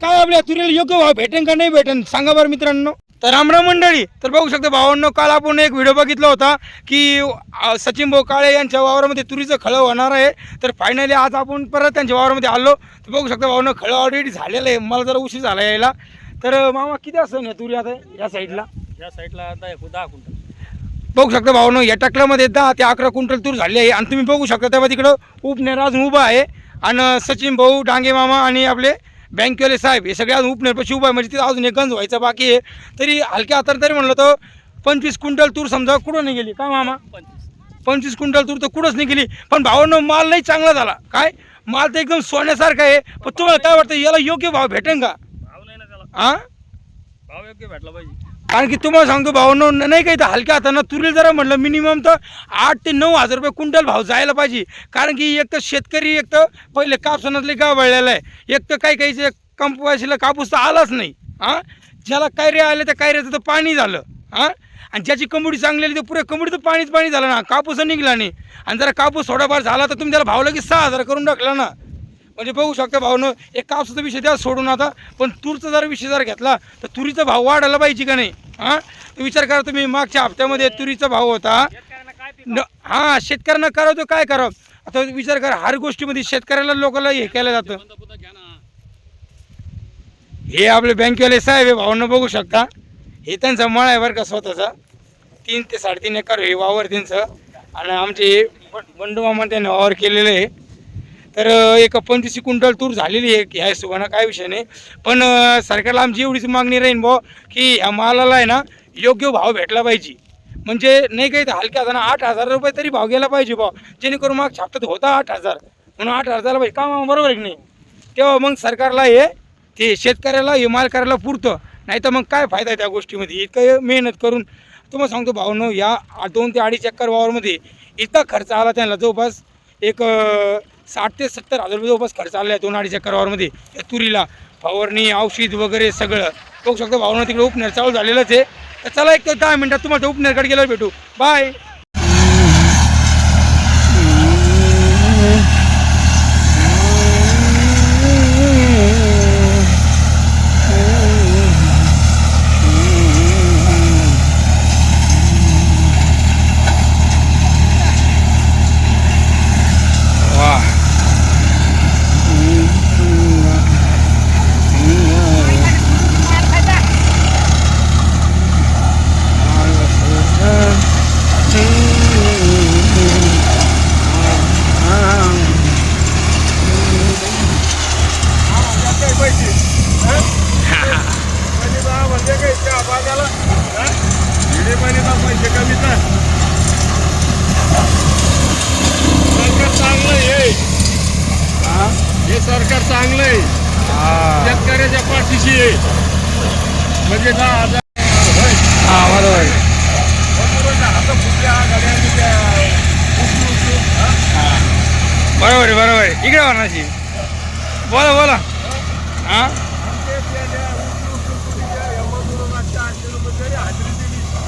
काय आपल्या तुरीला योग्य भाव भेटेन का नाही भेटेन सांगा बरं मित्रांनो. तर रामराम मंडळी तर बघू शकता भावांनो काल आपण एक व्हिडिओ बघितला होता की सचिन भाऊ काळे यांच्या वावरामध्ये तुरीचं खळं होणार आहे. तर फायनली आज आपण परत त्यांच्या वावरामध्ये आलो. तर बघू शकता भावांनो खळं ऑलरेडी झालेलं आहे. मला जरा उशीर झाला यायला. तर मामा किती असं ना तुरी आता या साईडला या साईडला दहा दहा क्विंटल. बघू शकता भावांनो या टाकल्यामध्ये दहा ते अकरा क्विंटल तूर झाली आहे. आणि तुम्ही बघू शकता तेव्हा तिकडं उपनेर अजून उभा आहे. आणि सचिन भाऊ डांगे मामा आणि आपले बँकेवाले साहेब हे सगळे अजून उपनेरपाशी उभा आहे. म्हणजे तिथं अजून एक गंज व्हायचा बाकी आहे. तरी हलक्या हाताने तरी म्हणलं तर पंचवीस क्विंटल तूर समजा कुठं नाही गेली काय मामा? पंचवीस क्विंटल तूर तर कुठंच नाही गेली पण भावांनो माल नाही चांगला झाला. काय? माल तर एकदम सोन्यासारखा आहे. पण तुम्हाला काय वाटतं याला योग्य भाव भेटेन का? भाव नाही ना त्याला. हां भाव योग्य भेटला पाहिजे. कारण की तुम्हाला सांगतो भावांनो न- नाही काही तर हलक्या हाताना तुरीला जरा म्हटलं मिनिमम तर आठ ते नऊ हजार रुपये क्विंटल भाव जायला पाहिजे. कारण की एक तर शेतकरी एक तर पहिले कापसानातले गाव वळलेला आहे. एक तर काही काहीचे कंपवाशीला कापूस तर आलाच नाही. हां? ज्याला कायरे आले त्या कायऱ्याचं तर पाणी झालं. हां? आणि ज्याची कमुडी चांगली आली तर पुऱ्या कमुडी तर पाणीच पाणी झालं ना. कापूस निघला नाही. आणि जरा कापूस थोडाफार झाला तर तुम्ही त्याला भाव लगेच सहा हजार करून टाकला ना. म्हणजे बघू शकता भावनं एक कापसाचा विषय द्या सोडून आता. पण तूरचा जर विषय जर घेतला तर तुरीचा भाव वाढायला पाहिजे का नाही? हां? विचार करा तुम्ही मागच्या हप्त्यामध्ये तुरीचा भाव होता. हां शेतकऱ्यांना करावं तर काय करावं? आता विचार करा हर गोष्टीमध्ये शेतकऱ्याला लोकांना हे केलं जातं. हे आपले बँकेवाले साहेब आहे भावांना बघू शकता. हे त्यांचा मळ आहे बरं का स्वतःचा. तीन ते साडेतीन एकर हे वावर त्यांचं. आणि आमचे बंडू मामा त्यांनी वावर केलेलं आहे. तर एक पंचवीस क्विंटल तूर झालेली आहे ह्या हिशोबानं काय विषय नाही. पण सरकारला आमची एवढीच मागणी राहीन भाऊ की ह्या मालाला आहे ना योग्य भाव भेटला पाहिजे. म्हणजे नाही काही तर हलक्या हातानं आठ हजार रुपये तरी भाव गेला पाहिजे भाव जेणेकरून मग छापतात होता आठ हजार. म्हणून आठ हजारला पाहिजे. का बरोबर की नाही? तेव्हा मग सरकारला हे ते शेतकऱ्याला हे माल करायला पुरतं. नाही तर मग काय फायदा आहे त्या गोष्टीमध्ये? इतकं मेहनत करून. तुम्हाला सांगतो भावनो या दोन ते अडीच एकर वावरमध्ये इतका खर्च आला त्यांना. जवळपास एक साठ ते सत्तर हजार रुपये जवळपास खर्च आलेला आहे दोन अडीच एकर वावरमध्ये या तुरीला फवारणी औषध वगैरे सगळं. बघू शकतो भावना तिकडे उपनेर चालू झालेलंच आहे. तर चला एक तर दहा मिनटात तुम्हाला उपनेरकडे गेल्यावर भेटू. बाय शेतकऱ्याच्या आहे म्हणजे दहा हजार होय. हा बरोबर बरोबर आहे बरोबर आहे. इकडे वारणाची बोला बोला. हां?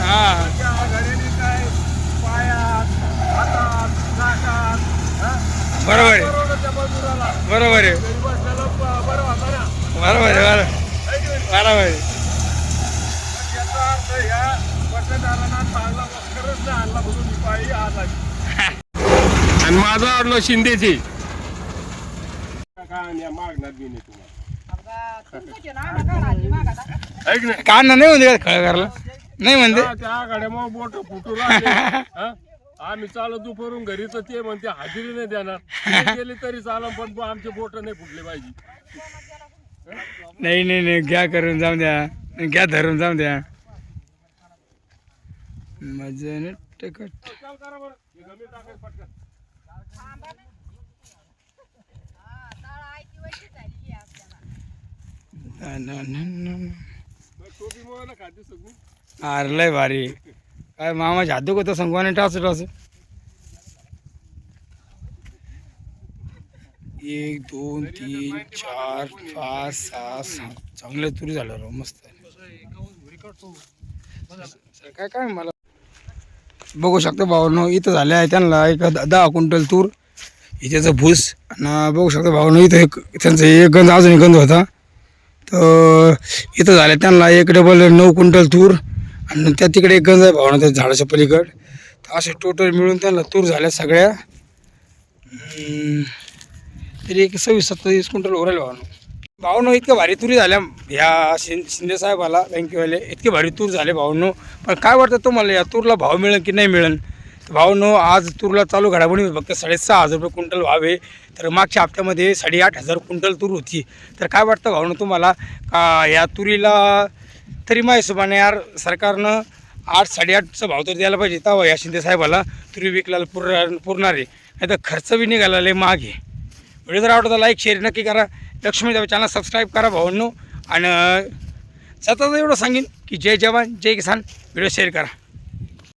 हां. त्या पायात, हातात, हा? बरोबर आहे. बरोबर आहे बरोबर आहे. बरोबर बरोबर याचा अर्थ ह्या पट्टेदारांना चांगला वस्करच नाही आणला म्हणून पाळी आज आली. आणि माझा आणलो शिंदेची. काय मागणार बी नाही तुम्हाला. म्हणते का खळ करायला नाही म्हणते? त्या- बोट फुटू लागले. हं? आम्ही चालू दुपारून घरी तर ते म्हणते हजेरी नाही देणार. गेली तरी चालू पण आमचे बोट नाही फुटले पाहिजे. नाही नाही नाही घ्या करून जाऊ द्या. घ्या धरून जाऊ द्या. मजन टकट चाल लय भारी. काय मामाच्या हात दुखत संगवाने टाच टाच. एक दोन तीन चार पाच सहा सात. चांगलं तुरी झालं राव मस्त काय काय मला? बघू शकतो भावनो इथं झाले आहे त्यांना एक दहा क्विंटल तूर. इथेचं भूस. आणि बघू शकतो भावनो इथं एक त्यांचं एक गंज अजून एक गंज होता. तर इथं झालं त्यांना एक डबल नऊ क्विंटल तूर. आणि त्या तिकडे एक गंज आहे भावना त्या झाडाच्या पलीकड. तर असे टोटल मिळून त्यांना तूर झाल्या सगळ्या. तरी एक सव्वीस सत्तावीस क्विंटल ओरायला भावना भावनो इतक्या भारी तुरी झाल्या ह्या शिं शिंदे साहेबाला बँकेवाले. इतके भारी तूर झाले भावनो. पण काय वाटतं तुम्हाला या तूरला भाव मिळेल की नाही मिळेल? भावनो आज तूरला चालू घडामोडी फक्त साडेसहा हजार रुपये क्विंटल व्हावे तर मागच्या हप्त्यामध्ये साडेआठ हजार क्विंटल तूर होती. तर काय वाटतं भावनो तुम्हाला? का या तुरीला तरी माझ्या हिशोबाने यार सरकारनं आठ साडेआठचा भाव तर द्यायला पाहिजे. तेव्हा या शिंदे साहेबाला तुरी विकल्याला पुर पुरणार आहे. नाही तर खर्च बी निघाला लय मागे व्हिडिओ जर आवडता लाईक शेअर नक्की करा. लक्ष्मी देव चॅनल सबस्क्राईब करा भावांनो. आणि सतत एवढं सांगेन की जय जवान जय किसान. व्हिडिओ शेअर करा.